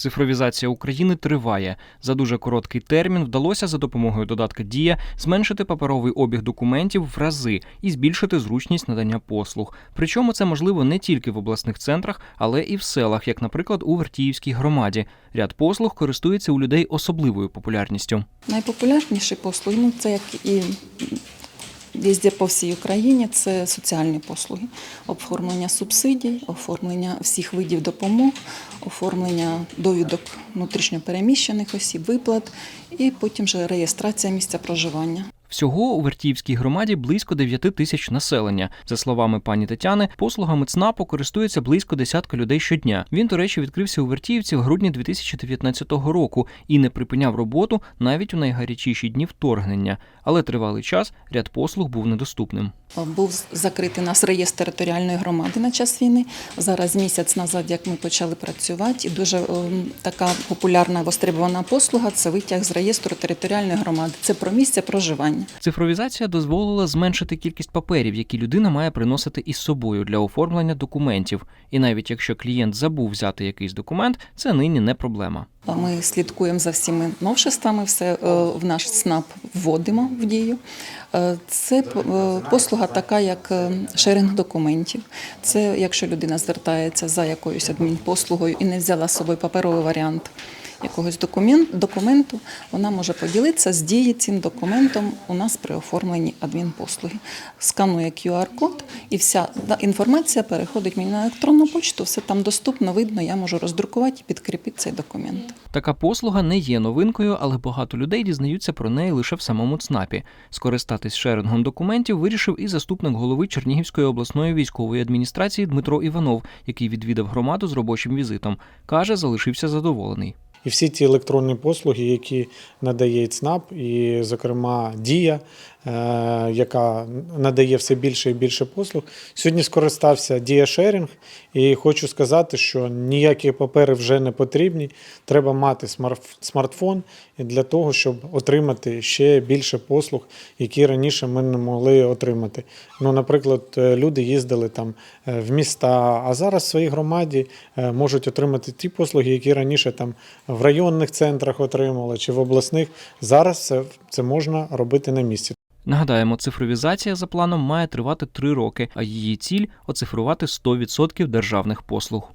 Цифровізація України триває. За дуже короткий термін вдалося за допомогою додатка Дія зменшити паперовий обіг документів в рази і збільшити зручність надання послуг. Причому це можливо не тільки в обласних центрах, але і в селах, як, наприклад, у Вертіївській громаді. Ряд послуг користується у людей особливою популярністю. Найпопулярніші послуги, ну це як і везде по всій Україні, це соціальні послуги, оформлення субсидій, оформлення всіх видів допомог, оформлення довідок внутрішньопереміщених осіб, виплат і потім вже реєстрація місця проживання. Всього у Вертіївській громаді близько 9 тисяч населення. За словами пані Тетяни, послугами ЦНАПу користується близько десятка людей щодня. Він, до речі, відкрився у Вертіївці в грудні 2019 року і не припиняв роботу навіть у найгарячіші дні вторгнення. Але тривалий час ряд послуг був недоступним. Був закритий нас реєстр територіальної громади на час війни. Зараз місяць назад, як ми почали працювати, і дуже ем, така популярна востребована послуга це витяг з реєстру територіальної громади. Це про місце проживання. Цифровізація дозволила зменшити кількість паперів, які людина має приносити із собою для оформлення документів. І навіть якщо клієнт забув взяти якийсь документ, це нині не проблема. Ми слідкуємо за всіми новшествами, все е, в наш СНАП вводимо в дію. Е, Це е, послуга така, як шеринг документів. Це якщо людина звертається за якоюсь адмінпослугою і не взяла з собою паперовий варіант якогось документ, документу, вона може поділитися з дії цим документом у нас при оформленні адмінпослуги. Сканує QR-код і вся інформація переходить мені на електронну почту, все там доступно, видно, я можу роздрукувати і підкріпити цей документ. Така послуга не є новинкою, але багато людей дізнаються про неї лише в самому ЦНАПі. Скористатись шерингом документів вирішив і заступник голови Чернігівської обласної військової адміністрації Дмитро Іванов, який відвідав громаду з робочим візитом. Каже, залишився задоволений. І всі ті електронні послуги, які надає ЦНАП, і, зокрема, Дія, е, яка надає все більше і більше послуг. Сьогодні скористався Дія Шерінг, і хочу сказати, що ніякі папери вже не потрібні. Треба мати смарт- смартфон для того, щоб отримати ще більше послуг, які раніше ми не могли отримати. Ну, наприклад, е, люди їздили там е, в міста, а зараз в своїй громаді можуть отримати ті послуги, які раніше там в районних центрах отримали чи в обласних. Зараз це, це можна робити на місці. Нагадаємо, цифровізація за планом має тривати три роки, а її ціль оцифрувати 100% державних послуг.